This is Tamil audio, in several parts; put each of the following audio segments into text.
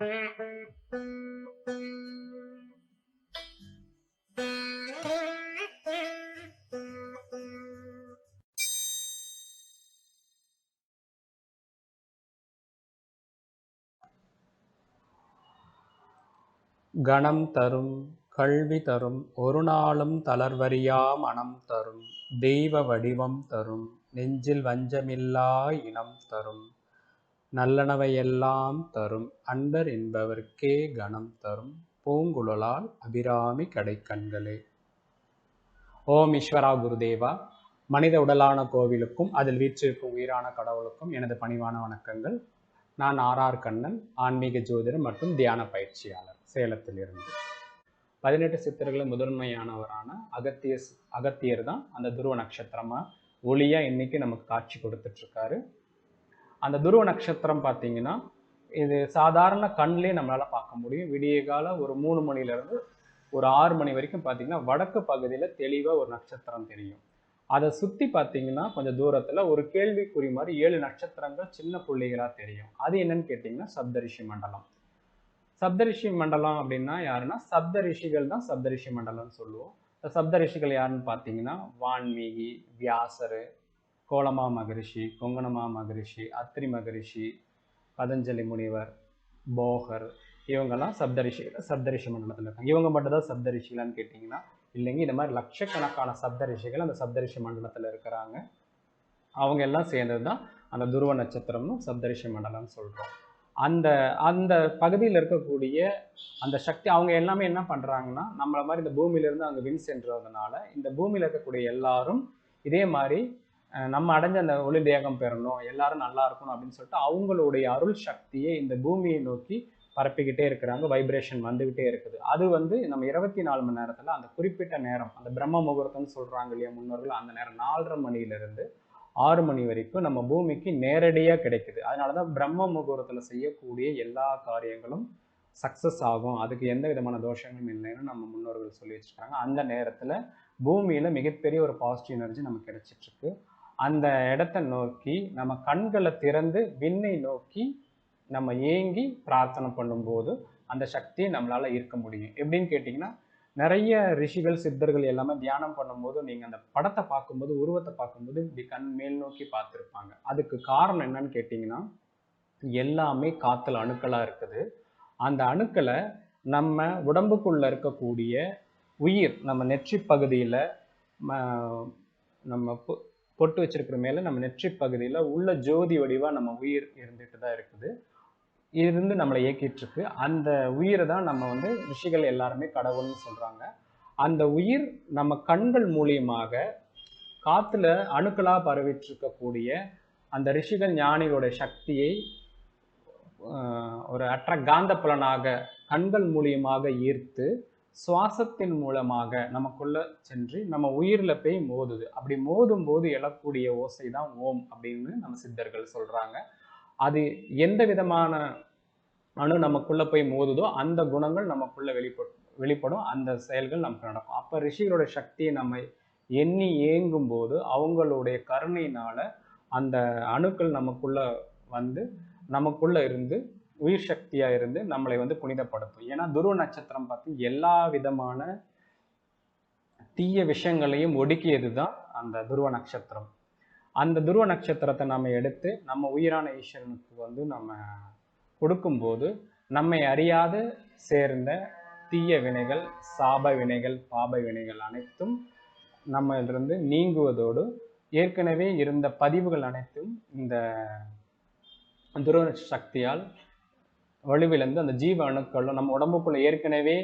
கணம் தரும் கல்வி தரும் ஒரு நாளும் தளர்வறியா மனம் தரும் தெய்வ வடிவம் தரும் நெஞ்சில் வஞ்சமில்லா இனம் தரும். நல்லனவையெல்லாம் தரும். அன்பர் என்பவர்க்கே கணம் தரும். பூங்குழலால் அபிராமி கடைக்கண்களே. ஓம் ஈஸ்வரா குருதேவா. மனித உடலான கோவிலுக்கும் அதில் வீற்றிருக்கும் உயிரான கடவுளுக்கும் எனது பணிவான வணக்கங்கள். நான் ஆர்ஆர் கண்ணன் ஆன்மீக ஜோதிடர் மற்றும் தியான பயிற்சியாளர் சேலத்திலிருந்து. பதினெட்டு சித்தர்களில் முதன்மையானவரான அகத்திய அகத்தியர் தான் அந்த துருவ நட்சத்திரமா ஒளியா இன்னைக்கு நமக்கு காட்சி கொடுத்துட்ருக்காரு அந்த துருவ நட்சத்திரம் பார்த்தீங்கன்னா இது சாதாரண கண்ணிலே நம்மளால் பார்க்க முடியும். விடிய கால ஒரு மூணு மணிலேருந்து ஒரு ஆறு மணி வரைக்கும் பார்த்தீங்கன்னா வடக்கு பகுதியில் தெளிவாக ஒரு நட்சத்திரம் தெரியும். அதை சுற்றி பார்த்தீங்கன்னா கொஞ்சம் தூரத்தில் ஒரு கேள்விக்குறி மாதிரி ஏழு நட்சத்திரங்கள் சின்ன புள்ளிகளாக தெரியும். அது என்னன்னு கேட்டிங்கன்னா சப்தரிஷி மண்டலம். சப்தரிஷி மண்டலம் அப்படின்னா யாருன்னா சப்தரிஷிகள் தான் சப்தரிஷி மண்டலம்னு சொல்லுவோம். இந்த சப்தரிஷிகள் யாருன்னு பார்த்தீங்கன்னா வான்மீகி வியாசர் கோலமா மகரிஷி கொங்கணமா மகரிஷி அத்ரி மகரிஷி பதஞ்சலி முனிவர் போகர் இவங்கெல்லாம் சப்தரிஷிகள் சப்தரிஷி மண்டலத்தில் இருக்காங்க. இவங்க மட்டும் தான் சப்தரிஷிகளான்னு கேட்டிங்கன்னா இல்லைங்க இந்த மாதிரி லட்சக்கணக்கான சப்தரிஷிகள் அந்த சப்தரிஷி மண்டலத்தில் இருக்கிறாங்க. அவங்க எல்லாம் சேர்ந்தது தான் அந்த துருவ நட்சத்திரம்னு சப்தரிஷி மண்டலம்னு சொல்கிறோம் அந்த அந்த பகுதியில் இருக்கக்கூடிய அந்த சக்தி அவங்க எல்லாமே என்ன பண்ணுறாங்கன்னா நம்மளை மாதிரி இந்த பூமியிலேருந்து அங்கே வின் சென்றதுனால இந்த பூமியில் இருக்கக்கூடிய எல்லாரும் இதே மாதிரி நம்ம அடைஞ்ச அந்த ஒளி தேகம் பெறணும் எல்லாரும் நல்லா இருக்கணும் அப்படின்னு சொல்லிட்டு அவங்களுடைய அருள் சக்தியை இந்த பூமியை நோக்கி பரப்பிக்கிட்டே இருக்கிறாங்க வைப்ரேஷன் வந்துக்கிட்டே இருக்குது. அது வந்து நம்ம இருபத்தி நாலு மணி நேரத்தில் அந்த குறிப்பிட்ட நேரம் அந்த பிரம்ம முகூர்த்தம்னு சொல்கிறாங்க இல்லையா முன்னோர்கள் அந்த நேரம் நாலரை மணியிலிருந்து ஆறு மணி வரைக்கும் நம்ம பூமிக்கு நேரடியாக கிடைக்குது. அதனால தான் பிரம்ம முகூர்த்தத்தில் செய்யக்கூடிய எல்லா காரியங்களும் சக்ஸஸ் ஆகும். அதுக்கு எந்த விதமான தோஷங்களும் இல்லைன்னு நம்ம முன்னோர்கள் சொல்லி வச்சுருக்காங்க. அந்த நேரத்தில் பூமியில் மிகப்பெரிய ஒரு பாசிட்டிவ் எனர்ஜி நமக்கு கிடைச்சிட்ருக்கு அந்த இடத்த நோக்கி நம்ம கண்களை திறந்து விண்ணை நோக்கி நம்ம ஏங்கி பிரார்த்தனை பண்ணும்போது அந்த சக்தி நம்மளால இருக்க முடியும். எப்படின்னு கேட்டிங்கன்னா நிறைய ரிஷிகள் சித்தர்கள் எல்லாமே தியானம் பண்ணும்போது நீங்கள் அந்த படத்தை பார்க்கும்போது உருவத்தை பார்க்கும்போது இப்படி கண் மேல் நோக்கி பார்த்துருப்பாங்க. அதுக்கு காரணம் என்னன்னு கேட்டிங்கன்னா எல்லாமே காற்றுல அணுக்களாக இருக்குது. அந்த அணுக்களை நம்ம உடம்புக்குள்ளே இருக்கக்கூடிய உயிர் நம்ம நெற்றி பகுதியில் நம்ம பொட்டு வச்சிருக்கிற மேலே நம்ம நெற்றி பகுதியில் உள்ள ஜோதி வடிவாக நம்ம உயிர் இருந்துட்டு தான் இருக்குது. இருந்து நம்மளை இயக்கிட்டு இருக்கு. அந்த உயிரை தான் நம்ம வந்து ரிஷிகள் எல்லாருமே கடவுள்னு சொல்றாங்க. அந்த உயிர் நம்ம கண்கள் மூலியமாக காத்துல அணுக்களாக பரவிட்டு இருக்கக்கூடிய அந்த ரிஷிகள் ஞானிகளோட சக்தியை ஒரு அற்ற காந்த புலனாக கண்கள் மூலியமாக ஈர்த்து சுவாசத்தின் மூலமாக நமக்குள்ள சென்று நம்ம உயிர்ல போய் மோதுது. அப்படி மோதும் போது எழக்கூடிய ஓசை தான் ஓம் அப்படின்னு நம்ம சித்தர்கள் சொல்றாங்க. அது எந்த விதமான அணு நமக்குள்ள போய் மோதுதோ அந்த குணங்கள் நமக்குள்ள வெளிப்படும் வெளிப்படும். அந்த செயல்கள் நமக்கு நடக்கும். அப்ப ரிஷிகளோட சக்தியை நம்ம எண்ணி ஏங்கும் போது அவங்களுடைய கருணையினால அந்த அணுக்கள் நமக்குள்ள வந்து நமக்குள்ள இருந்து உயிர் சக்தியாக இருந்து நம்மளை வந்து புனிதப்படுத்தும். ஏன்னா துருவ நட்சத்திரம் பார்த்து எல்லா விதமான தீய விஷயங்களையும் ஒடுக்கியது தான் அந்த துருவ நட்சத்திரம். அந்த துருவ நட்சத்திரத்தை நம்ம எடுத்து நம்ம உயிரான ஈஸ்வரனுக்கு வந்து நம்ம கொடுக்கும்போது நம்மை அறியாது சேர்ந்த தீய வினைகள் சாப வினைகள் பாப வினைகள் அனைத்தும் நம்மளிருந்து நீங்குவதோடு ஏற்கனவே இருந்த பதிவுகள் அனைத்தும் இந்த துருவ சக்தியால் வலுவிழந்து அந்த ஜீவ அணுக்களும் நம்ம உடம்புக்குள்ள ஏற்கனவே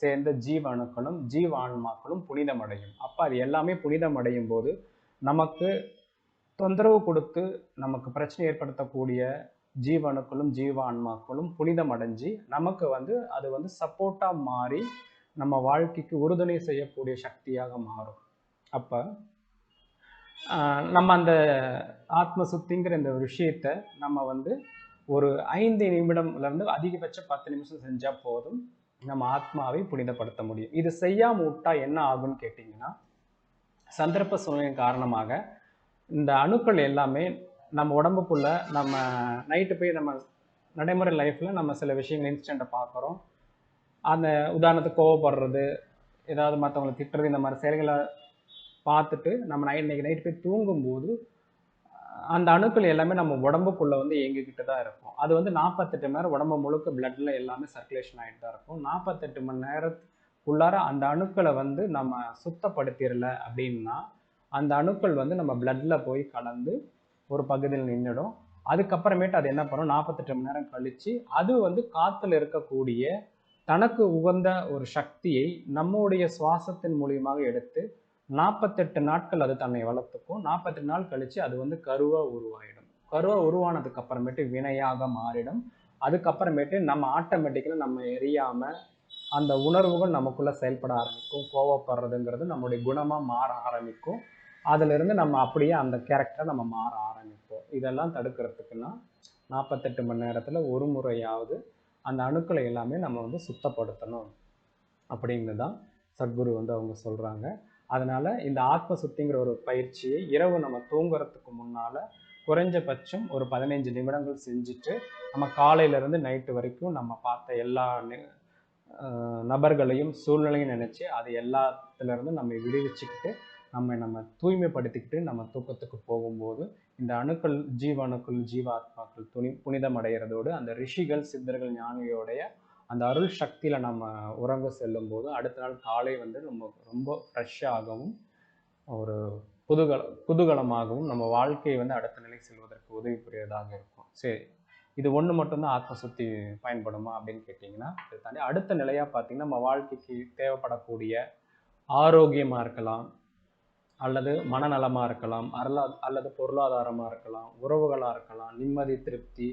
சேர்ந்த ஜீவ அணுக்களும் ஜீவ ஆன்மாக்களும் புனிதமடையும். அப்போ அது எல்லாமே புனிதமடையும் போது நமக்கு தொந்தரவு கொடுத்து நமக்கு பிரச்சனை ஏற்படுத்தக்கூடிய ஜீவ அணுக்களும் ஜீவ ஆன்மாக்களும் புனிதம் அடைஞ்சு நமக்கு வந்து அது வந்து சப்போர்ட்டாக மாறி நம்ம வாழ்க்கைக்கு உறுதுணை செய்யக்கூடிய சக்தியாக மாறும். அப்போ நம்ம அந்த ஆத்ம சுத்திங்கிற இந்த விஷயத்த நம்ம வந்து ஒரு ஐந்து நிமிடம்லேருந்து அதிகபட்சம் பத்து நிமிஷம் செஞ்சால் போதும். நம்ம ஆத்மாவை புனிதப்படுத்த முடியும். இது செய்யாமல் விட்டா என்ன ஆகும்னு கேட்டிங்கன்னா சந்தர்ப்ப சூழ்நிலை காரணமாக இந்த அணுக்கள் எல்லாமே நம்ம உடம்புக்குள்ள நம்ம நைட்டு போய் நம்ம நடைமுறை லைஃப்பில் நம்ம சில விஷயங்கள் இன்ஸ்டண்ட்டை பார்க்குறோம் அந்த உதாரணத்துக்கு கோவப்படுறது ஏதாவது மற்றவங்களை திட்டுறது இந்த மாதிரி செயல்களை பார்த்துட்டு நம்ம நைட் இன்னைக்கு நைட் போய் தூங்கும்போது அந்த அணுக்கள் எல்லாமே நம்ம உடம்புக்குள்ள வந்து இயங்கிக்கிட்டு தான் இருக்கும். அது வந்து நாற்பத்தெட்டு மணி நேரம் உடம்பு முழுக்க பிளட்ல எல்லாமே சர்க்குலேஷன் ஆகிட்டு தான் இருக்கும். நாற்பத்தெட்டு மணி நேரத்துக்குள்ளார அந்த அணுக்களை வந்து நம்ம சுத்தப்படுத்திடல அப்படின்னா அந்த அணுக்கள் வந்து நம்ம பிளட்ல போய் கலந்து ஒரு பகுதியில் நின்றுடும் அதுக்கப்புறமேட்டு அது என்ன பண்ணும்? நாற்பத்தெட்டு மணி நேரம் கழிச்சு அது வந்து காற்றுல இருக்கக்கூடிய தனக்கு உகந்த ஒரு சக்தியை நம்முடைய சுவாசத்தின் மூலியமாக எடுத்து நாற்பத்தெட்டு நாட்கள் அது தன்னை வளர்த்துக்கும். நாற்பத்தெட்டு நாள் கழித்து அது வந்து கருவா உருவாயிடும். கருவா உருவானதுக்கு அப்புறமேட்டு வினையாக மாறிடும். அதுக்கப்புறமேட்டு நம்ம ஆட்டோமேட்டிக்கலாக நம்ம எரியாமல் அந்த உணர்வுகள் நமக்குள்ளே செயல்பட ஆரம்பிக்கும். கோவப்படுறதுங்கிறது நம்மளுடைய குணமாக மாற ஆரம்பிக்கும். அதிலிருந்து நம்ம அப்படியே அந்த கேரக்டரை நம்ம மாற ஆரம்பிப்போம். இதெல்லாம் தடுக்கிறதுக்குன்னா நாற்பத்தெட்டு மணி நேரத்தில் ஒரு முறையாவது அந்த அணுக்களை எல்லாமே நம்ம வந்து சுத்தப்படுத்தணும். அப்படிங்கிறது தான் சத்குரு வந்து அவங்க சொல்கிறாங்க அதனால இந்த ஆத்ம சுத்திங்கிற ஒரு பயிற்சியை இரவு நம்ம தூங்குறதுக்கு முன்னால குறைஞ்சபட்சம் ஒரு பதினைஞ்சு நிமிடங்கள் செஞ்சுட்டு நம்ம காலையில இருந்து நைட்டு வரைக்கும் நம்ம பார்த்த எல்லா நபர்களையும் சூழ்நிலையும் நினைச்சு அது எல்லாத்துலேருந்து நம்ம விடுவிச்சுக்கிட்டு நம்ம நம்ம தூய்மைப்படுத்திக்கிட்டு நம்ம தூக்கத்துக்கு போகும்போது இந்த அணுக்கள் ஜீவ அணுக்கள் ஜீவாத்மாக்கள் துணி புனிதம் அடைகிறதோடு அந்த ரிஷிகள் சித்தர்கள் ஞானியோடைய அந்த அருள் சக்தியில் நம்ம உறங்க செல்லும் போது அடுத்த நாள் காலை வந்து நம்ம ரொம்ப ஃப்ரெஷ்ஷாகவும் ஒரு புதுகல புதுகலமாகவும் நம்ம வாழ்க்கையை வந்து அடுத்த நிலை செல்வதற்கு உதவி புரியதாக இருக்கும். சரி இது ஒன்று மட்டும்தான் ஆத்ம சுத்தி பயன்படுமா அப்படின்னு கேட்டிங்கன்னா இதை தாண்டி அடுத்த நிலையாக பார்த்தீங்கன்னா நம்ம வாழ்க்கைக்கு தேவைப்படக்கூடிய ஆரோக்கியமாக இருக்கலாம் அல்லது மனநலமாக இருக்கலாம் அருளா அல்லது பொருளாதாரமாக இருக்கலாம் உறவுகளாக இருக்கலாம் நிம்மதி திருப்தி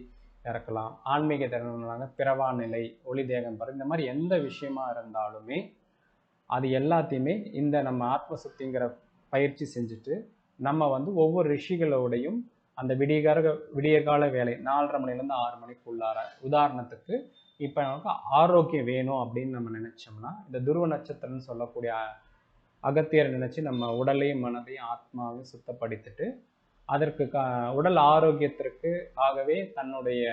இறக்கலாம். ஆன்மீக திறனாக பிறவா நிலை ஒளி தேகம் பெற இந்த மாதிரி எந்த விஷயமா இருந்தாலுமே அது எல்லாத்தையுமே இந்த நம்ம ஆத்ம சுத்திங்கிற பயிற்சி செஞ்சுட்டு நம்ம வந்து ஒவ்வொரு ரிஷிகளோடையும் அந்த விடியகால விடியகால வேலை நாலரை மணிலேருந்து ஆறு மணிக்குள்ளார உதாரணத்துக்கு இப்போ நமக்கு ஆரோக்கியம் வேணும் அப்படின்னு நம்ம நினச்சோம்னா இந்த துருவ நட்சத்திரம்னு சொல்லக்கூடிய அகத்தியரை நினச்சி நம்ம உடலையும் மனதையும் ஆத்மாவையும் சுத்தப்படுத்திட்டு அதற்கு கா உடல் ஆரோக்கியத்திற்கு ஆகவே தன்னுடைய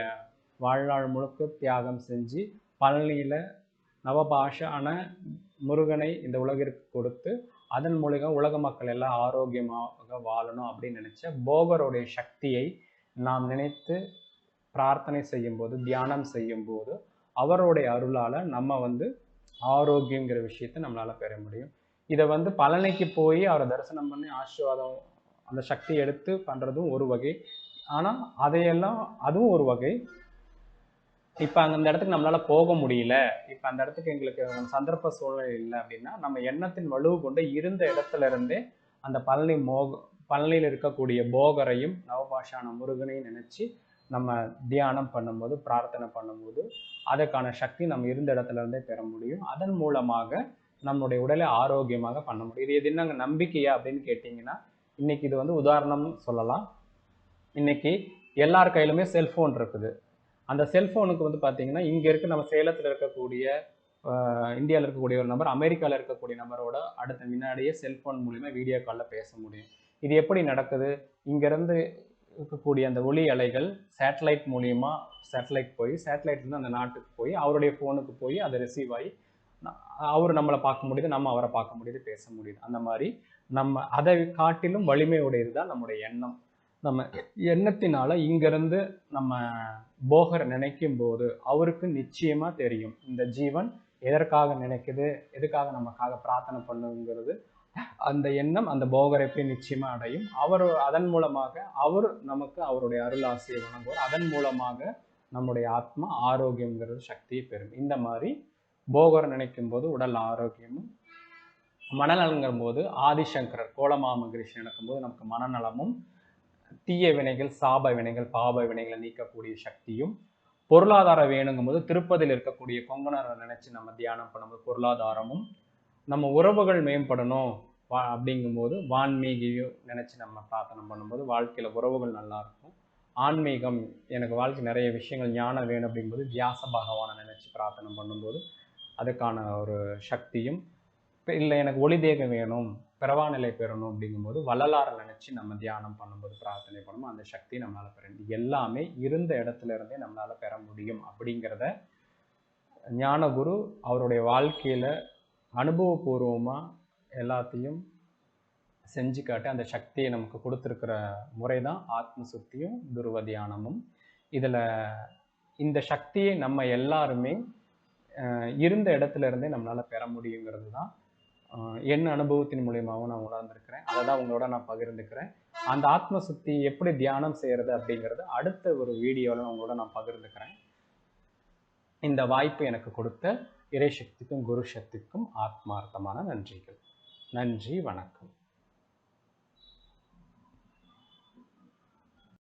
வாழ்நாள் முழுக்க தியாகம் செஞ்சு பழனியில் நவபாஷான முருகனை இந்த உலகிற்கு கொடுத்து அதன் மூலியம் உலக மக்கள் எல்லாம் ஆரோக்கியமாக வாழணும் அப்படின்னு நினச்ச போகருடைய சக்தியை நாம் நினைத்து பிரார்த்தனை செய்யும்போது தியானம் செய்யும்போது அவருடைய அருளால் நம்ம வந்து ஆரோக்கியங்கிற விஷயத்தை நம்மளால் பெற முடியும். இதை வந்து பழனிக்கு போய் அவரை தரிசனம் பண்ணி ஆசீர்வாதம் அந்த சக்தி எடுத்து பண்ணுறதும் ஒரு வகை. ஆனால் அதையெல்லாம் அதுவும் ஒரு வகை. இப்போ அந்த இடத்துக்கு நம்மளால் போக முடியல. இப்போ அந்த இடத்துக்கு எங்களுக்கு சந்தர்ப்ப சூழ்நிலை இல்லை அப்படின்னா நம்ம எண்ணத்தின் வலுவு கொண்டு இருந்த இடத்துல இருந்தே அந்த பழனி மோக பழனியில் இருக்கக்கூடிய போகரையும் நவபாஷான முருகனையும் நினச்சி நம்ம தியானம் பண்ணும்போது பிரார்த்தனை பண்ணும்போது அதற்கான சக்தி நம்ம இருந்த இடத்துல இருந்தே பெற முடியும். அதன் மூலமாக நம்முடைய உடலை ஆரோக்கியமாக பண்ண முடியும். இது எது என்னங்க நம்பிக்கையா அப்படின்னு கேட்டிங்கன்னா இன்னைக்கு இது வந்து உதாரணம் சொல்லலாம். இன்னைக்கு எல்லார் கையிலுமே செல்ஃபோன் இருக்குது. அந்த செல்ஃபோனுக்கு வந்து பார்த்தீங்கன்னா இங்கே இருக்க நம்ம சேலத்தில் இருக்கக்கூடிய இந்தியாவில் இருக்கக்கூடிய ஒரு நபர் அமெரிக்காவில் இருக்கக்கூடிய நபரோட அடுத்த முன்னாடியே செல்ஃபோன் மூலிமா வீடியோ காலில் பேச முடியும். இது எப்படி நடக்குது? இங்கேருந்து இருக்கக்கூடிய அந்த ஒளி அலைகள் சேட்டலைட் மூலியமாக சேட்டலைட் போய் சேட்டலைட்லேருந்து அந்த நாட்டுக்கு போய் அவருடைய ஃபோனுக்கு போய் அதை ரிசீவ் ஆகி அவர் நம்மளை பார்க்க முடியுது நம்ம அவரை பார்க்க முடியுது பேச முடியுது. அந்த மாதிரி நம்ம அதை காட்டிலும் வலிமை உடையது தான் நம்முடைய எண்ணம். நம்ம எண்ணத்தினால இங்கிருந்து நம்ம போகர் நினைக்கும் போது அவருக்கு நிச்சயமா தெரியும். இந்த ஜீவன் எதற்காக நினைக்குது எதுக்காக நமக்காக பிரார்த்தனை பண்ணுங்கிறது அந்த எண்ணம் அந்த போகரை போய் நிச்சயமா அடையும். அவர் அதன் மூலமாக அவர் நமக்கு அவருடைய அருள் ஆசையை வழங்குவார். அதன் மூலமாக நம்முடைய ஆத்மா ஆரோக்கியங்கிறது சக்தியை பெறும். இந்த மாதிரி போகர் நினைக்கும் போது உடல் ஆரோக்கியமும் மனநலங்கும் போது ஆதிசங்கரர் கோலமாமகிருஷ்ணன் நடக்கும்போது நமக்கு மனநலமும் தீய வினைகள் சாப வினைகள் பாப வினைகளை நீக்கக்கூடிய சக்தியும் பொருளாதாரம் வேணுங்கும் போது திருப்பதியில் இருக்கக்கூடிய கொங்கனரை நினைச்சு நம்ம தியானம் பண்ணும்போது பொருளாதாரமும் நம்ம உறவுகள் மேம்படணும் வா அப்படிங்கும்போது வான்மீகியும் நினச்சி நம்ம பிரார்த்தனை பண்ணும்போது வாழ்க்கையில் உறவுகள் நல்லா இருக்கும் ஆன்மீகம் எனக்கு வாழ்க்கை நிறைய விஷயங்கள் ஞானம் வேணும் அப்படிங்கும்போது வியாச பகவானை நினச்சி பிரார்த்தனை பண்ணும்போது அதுக்கான ஒரு சக்தியும் இப்போ இல்லை எனக்கு ஒளி தேகம் வேணும் பிறவாநிலை பெறணும் அப்படிங்கும்போது வள்ளலாரை நினச்சி நம்ம தியானம் பண்ணும்போது பிரார்த்தனை பண்ணும்போது அந்த சக்தி நம்மளால் பெற எல்லாமே இருந்த இடத்துல இருந்தே நம்மளால் பெற முடியும் அப்படிங்கிறத ஞானகுரு அவருடைய வாழ்க்கையில் அனுபவபூர்வமாக எல்லாத்தையும் செஞ்சு காட்டி அந்த சக்தியை நமக்கு கொடுத்துருக்கிற முறை தான் ஆத்ம சுத்தியும் துருவ தியானமும். இதில் இந்த சக்தியை நம்ம எல்லாருமே இருந்த இடத்துல இருந்தே நம்மளால் பெற முடியுங்கிறது தான் என் அனுபவத்தின் மூலியமாகவும் நான் உணர்ந்திருக்கிறேன். அதை தான் உங்களோட நான் பகிர்ந்துக்கிறேன். அந்த ஆத்ம சுத்தி எப்படி தியானம் செய்கிறது அப்படிங்கிறது அடுத்த ஒரு வீடியோவில் உங்களோட நான் பகிர்ந்துக்கிறேன். இந்த வாய்ப்பு எனக்கு கொடுத்த இறை சக்திக்கும் குரு சக்திக்கும் ஆத்மார்த்தமான நன்றிகள். நன்றி வணக்கம்.